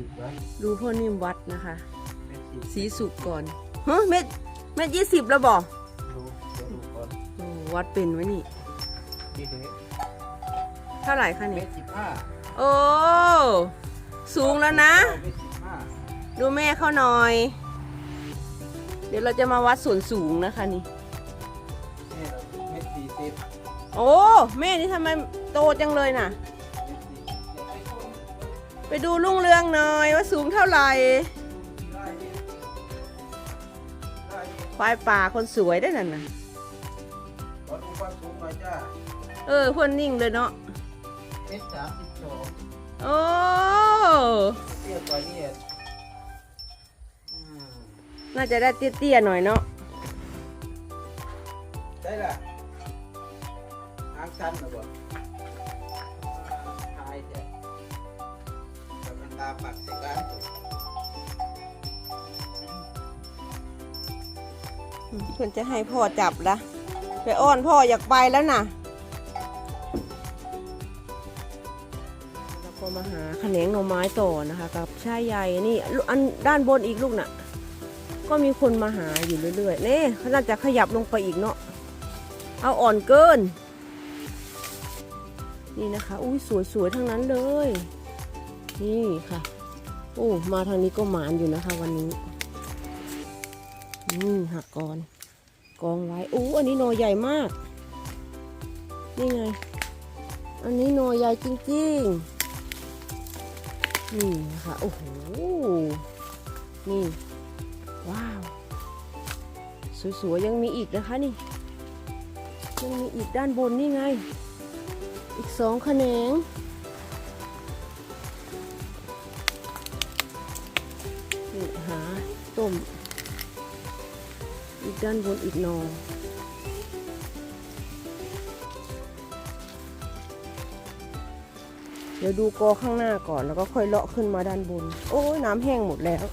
สิบไว้ดูพ่อนิ่มวัดนะคะ เม็ดสิบสีสุกก่อนฮะเม็ดเม็ดยี่สิบแล้วบอกดูเดี๋ยวดูก่อนโอ้วัดเป็นไว้นี่ที่เด็กเท่าไหร่คะเม็นี่ดสิบห้าโอ้ สูงแล้วนะ เม็ดสิบห้าดูแม่เขาหน่อย เดี๋ยวเราจะมาวัดส่วนสูงนะคะนี่เนี่ยเราเม็ดสี่สิบโอ้ แม่นี่ทำไมโตจังเลยน่ะ ไปดูลุงเรืองหน่อยว่าสูงเท่าไหร่ไล่เม็ดไล่เม็ดควายป่าคนสวยได้นั่นน่ะขอดูความสูงหน่อยจ้าเออเพื่อนนิ่งเลยเนาะเม็ดสามสิบสองโอ้เตี้ยกว่านี่อืมน่าจะได้เตี้ยๆหน่อยเนาะได้ละ กับมันตาปักใส่กันเพื่อนจะให้พ่อจับละไปอ้อนพ่ออยากไปแล้วน่ะแล้วก็มาหาแขนงหน่อไม้ต่อนะคะ กับชายใหญ่นี่อันด้านบนอีกลูกน่ะ ก็มีคนมาหาอยู่เรื่อยๆนี่เขาน่าจะขยับลงไปอีกเนาะเอาอ่อนเกิน นี่นะคะ อุ้ยสวยๆทั้งนั้นเลย นี่ค่ะ โอ้ มาทางนี้ก็หมานอยู่นะคะวันนี้ นี่หักกอนกองไว้อู้อันนี้หนอใหญ่มาก นี่ไง อันนี้หนอใหญ่จริงๆ นี่นะคะโอ้โห นี่ ว้าว สวยๆ ยังมีอีกนะคะนี่ ยังมีอีกด้านบนนี่ไง อีกสองแขนง้ม อีกด้านบนอีกนอเดี๋ยวดูกอข้างหน้าก่อนแล้วก็ค่อยเลาะขึ้นมาด้านบน โอ้ยน้ำแห้งหมดแล้ว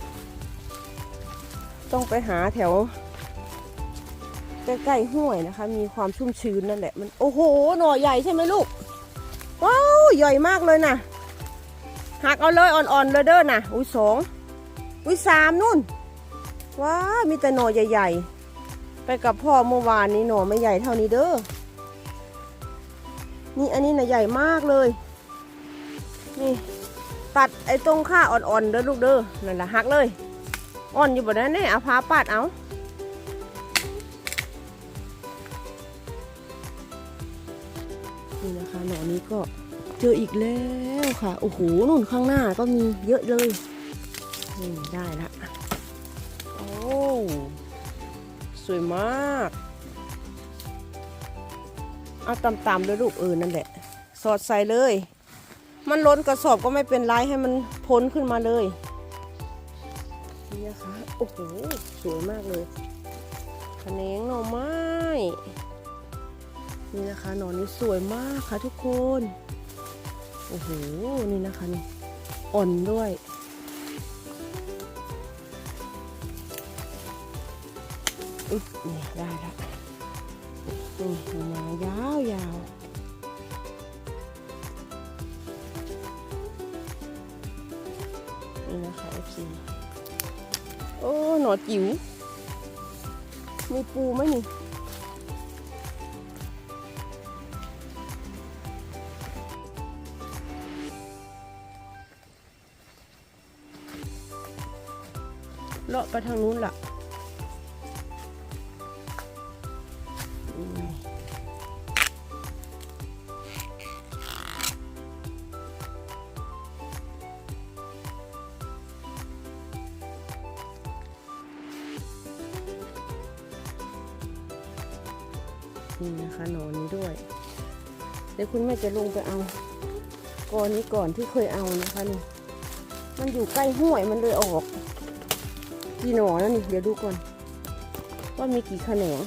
ต้องไปหาแถว ใกล้ๆห้วยนะคะ มีความชุ่มชื้นนั่นแหละมันโอ้โหหน่อใหญ่ใช่ไหมลูกว้าวใหญ่มากเลยนะหักเอาเลยอ่อนๆเลยเด้อนะอุ้ยสองอุ้ยสามนู่น ว้ามีแต่หน่อใหญ่ ๆ ไปกับพ่อเมื่อวานนี้หน่อไม่ใหญ่เท่านี้เด้อ นี่อันนี้นะใหญ่มากเลย นี่ ตัดไอ้ตรงข้าอ่อนๆเด้อลูกเด้อ นั่นแหละหักเลย อ่อนอยู่บนนั้นเนี่ยเอาพาปาดเอานี่นะคะหน่อนี้ก็เจออีกแล้วค่ะ โอ้โหนู่นข้างหน้าก็มีเยอะเลยนี่ได้ละ สวยมาก เอาต่ำๆเลยลูกเออนั่นแหละ สอดใส่เลย มันล้นกระสอบก็ไม่เป็นไรให้มันพ้นขึ้นมาเลย นี่นะคะ โอ้โห สวยมากเลยแขนงหน่อไม้ นี่นะคะหน่อนี้สวยมากค่ะทุกคน โอ้โห นี่นะคะนี่อ่อนด้วย อึ๊บนี่ได้ละนี่มายาวยาวนี่นะคะ FC โอ้หนอจิ๋วมีปูไหมนี่เลาะไปทางนู้นล่ะ นี่นะคะหนอนนี้ด้วย เดี๋ยวคุณแม่จะลงไปเอากอนนี้ก่อนที่เคยเอานะคะนี่มันอยู่ใกล้ห้วยมันเลยออกกี่หนอแล้วนี่เดี๋ยวดูก่อน ว่ามีกี่แขนง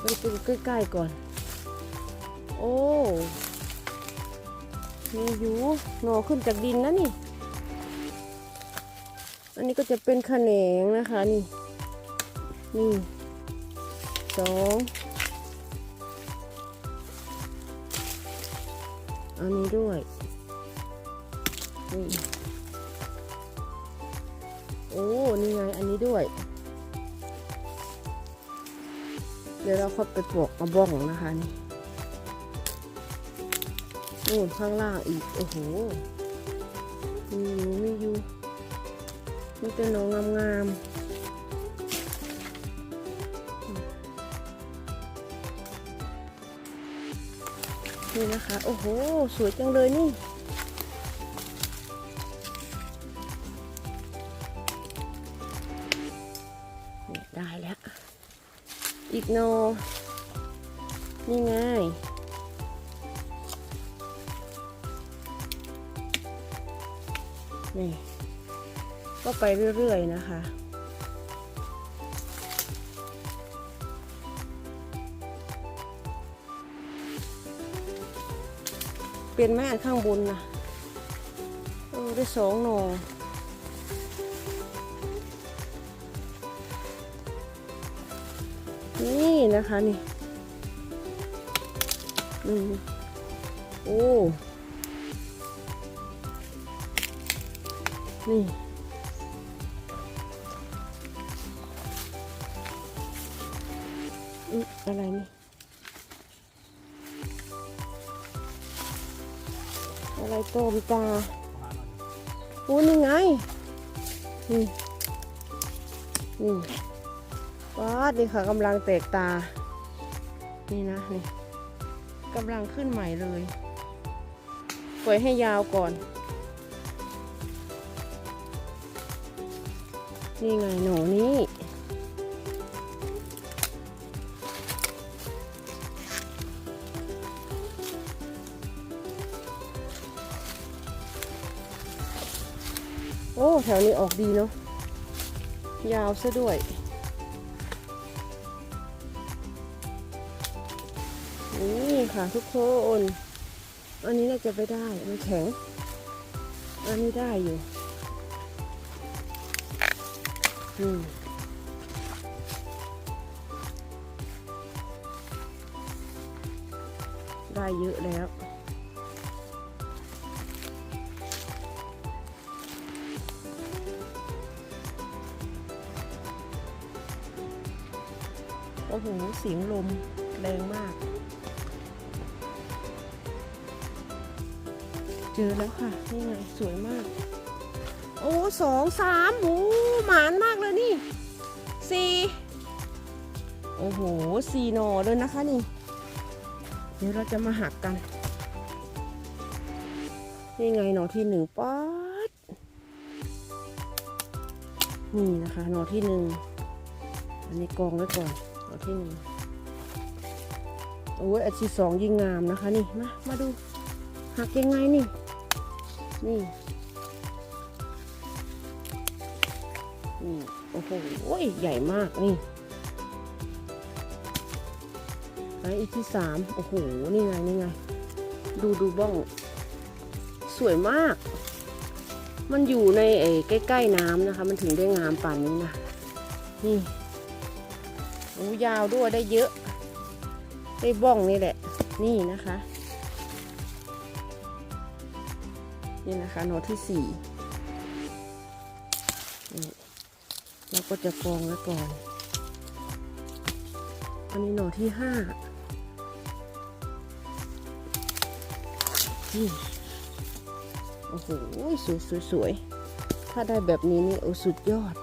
ไปดูใกล้ๆก่อน โอ้มีอยู่หนอขึ้นจากดินนะนี่ อันนี้ก็จะเป็นแขนงนะคะนี่ นี่สอง อันนี้ด้วยนี่อ้ นี่ไง อันนี้ด้วย เดี๋ยวเราค่อยไปปลอกมาบ้องนะคะนี่นู่นข้างล่างอีก โอ้โห มีอยู่มีอยู่มีแต่หนองงามๆ นี่นะคะ โอ้โห สวยจังเลยนี่นี่ได้แล้ว อีกโน นี่ไงนี่ก็ไปเรื่อยๆนะคะ เปลี่ยนแม่อันข้างบนนะเออได้สองหนอนี่นะคะนี่อืมโอ้นี่อืมอะไรนี่ อะไรโตมตาโอ้นี่ไงนี่นี่ว้าดนี่ค่ะกำลังแตกตา นี่นะนี่กำลังขึ้นใหม่เลยปล่อยให้ยาวก่อน นี่ไงหนูนี่ โอ้แถวนี้ออกดีเนาะยาวซะด้วยนี่ค่ะทุกคนอันนี้น่าจะไปได้มันแข็ง อันนี้ได้อยู่อืมได้เยอะแล้ว อ้โหเสียงลมแรงมาก เจอแล้วค่ะ นี่ไงสวยมาก โอ้สองสามโอ้หมานมากเลยนี่สี่โอ้โหสี่หน่อเลยนะคะนี่ เดี๋ยวเราจะมาหักกัน นี่ไงหน่อที่หนึ่งป๊อดนี่นะคะหน่อที่หนึ่งอันนี้กองไว้ก่อน หน่อที่หนึ่งโอ้ยอันที่สองยิ่งงามนะคะนี่มามาดูหักยังไงนี่ นี่นี่โอ้โหใหญ่มากนี่ไอ้อีกที่สามโอ้โห นี่ไง นี่ไง ดูดูบ้อง สวยมาก มันอยู่ในไอ้ใกล้ ๆ น้ำนะคะ มันถึงได้งามป่านนี้นะ นี่ โอ้ยาวด้วยได้เยอะ ได้บ้องนี่แหละ นี่นะคะ นี่นะคะหนอที่สี่นี่เราก็จะกองไว้ก่อน อันนี้หนอที่ห้านี่โอ้โหสวยสวยสวยถ้าได้แบบนี้นี่โอ้สุดยอด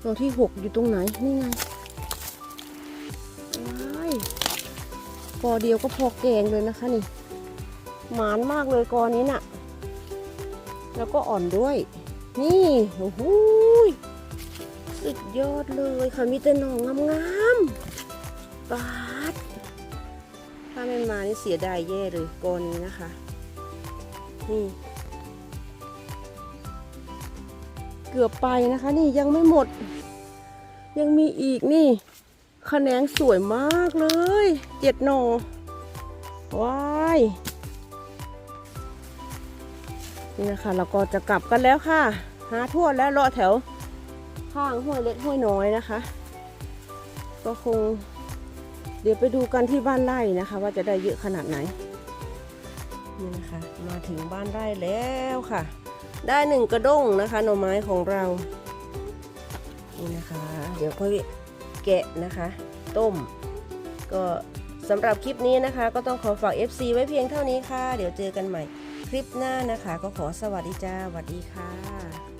หนอที่หกอยู่ตรงไหน นี่ไง กอเดียวก็พอแกงเลยนะคะนี่ หมานมากเลยกอนี้น่ะ แล้วก็อ่อนด้วย นี่โอ้โหสุดยอดเลยค่ะมีแต่หนองงามๆปาดถ้าไม่มานี่เสียดายแย่เลยกอนี้นะคะ นี่เกือบไปนะคะ นี่ยังไม่หมด ยังมีอีกนี่ ขแขนงสวยมากเลยเจ็ดหนอว้ายนี่นะคะ เราก็จะกลับกันแล้วค่ะ หาทั่วแล้วเลาะแถวข้างห้วยเล็กห้วยน้อยนะคะ ก็คง เดี๋ยวไปดูกันที่บ้านไร่นะคะ ว่าจะได้เยอะขนาดไหนนี่นะคะ มาถึงบ้านไร่แล้วค่ะ ได้หนึ่งกระด้งนะคะหน่อไม้ของเรานี่นะคะ เดี๋ยวค่อย แกะนะคะ ต้ม ก็สำหรับคลิปนี้นะคะ ก็ต้องขอฝาก FC ไว้เพียงเท่านี้ค่ะ เดี๋ยวเจอกันใหม่คลิปหน้านะคะ ก็ขอสวัสดีจ้าสวัสดีค่ะ